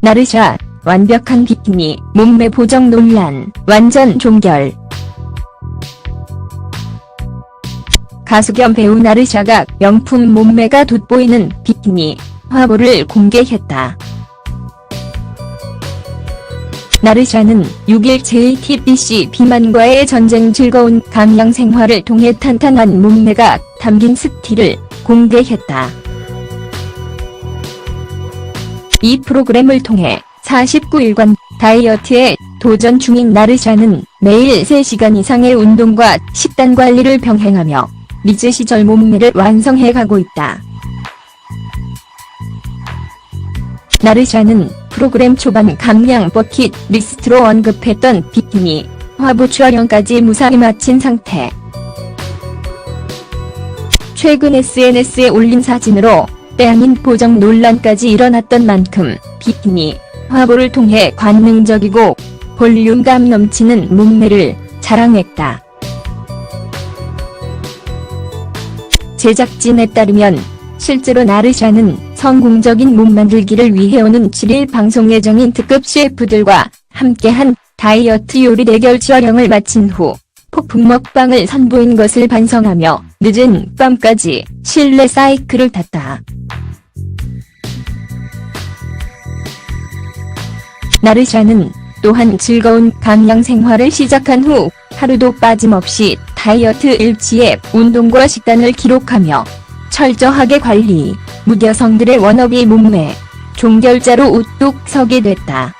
나르샤, 완벽한 비키니, 몸매 보정 논란, 완전 종결. 가수 겸 배우 나르샤가 명품 몸매가 돋보이는 비키니 화보를 공개했다. 나르샤는 6일 JTBC 비만과의 전쟁 즐거운 감량 생활을 통해 탄탄한 몸매가 담긴 스티를 공개했다. 이 프로그램을 통해 49일간 다이어트에 도전 중인 나르샤는 매일 3시간 이상의 운동과 식단 관리를 병행하며 리즈 시절 몸매를 완성해 가고 있다. 나르샤는 프로그램 초반 감량 버킷 리스트로 언급했던 비키니 화보 촬영까지 무사히 마친 상태. 최근 SNS에 올린 사진으로 때 아닌 보정 논란까지 일어났던 만큼 비키니 화보를 통해 관능적이고 볼륨감 넘치는 몸매를 자랑했다. 제작진에 따르면 실제로 나르샤는 성공적인 몸 만들기를 위해 오는 7일 방송 예정인 특급 셰프들과 함께한 다이어트 요리 대결 촬영을 마친 후 폭풍 먹방을 선보인 것을 반성하며 늦은 밤까지 실내 사이클을 탔다. 나르샤는 또한 즐거운 감량 생활을 시작한 후 하루도 빠짐없이 다이어트 일지에 운동과 식단을 기록하며 철저하게 관리, 무여성들의 워너비 몸매, 종결자로 우뚝 서게 됐다.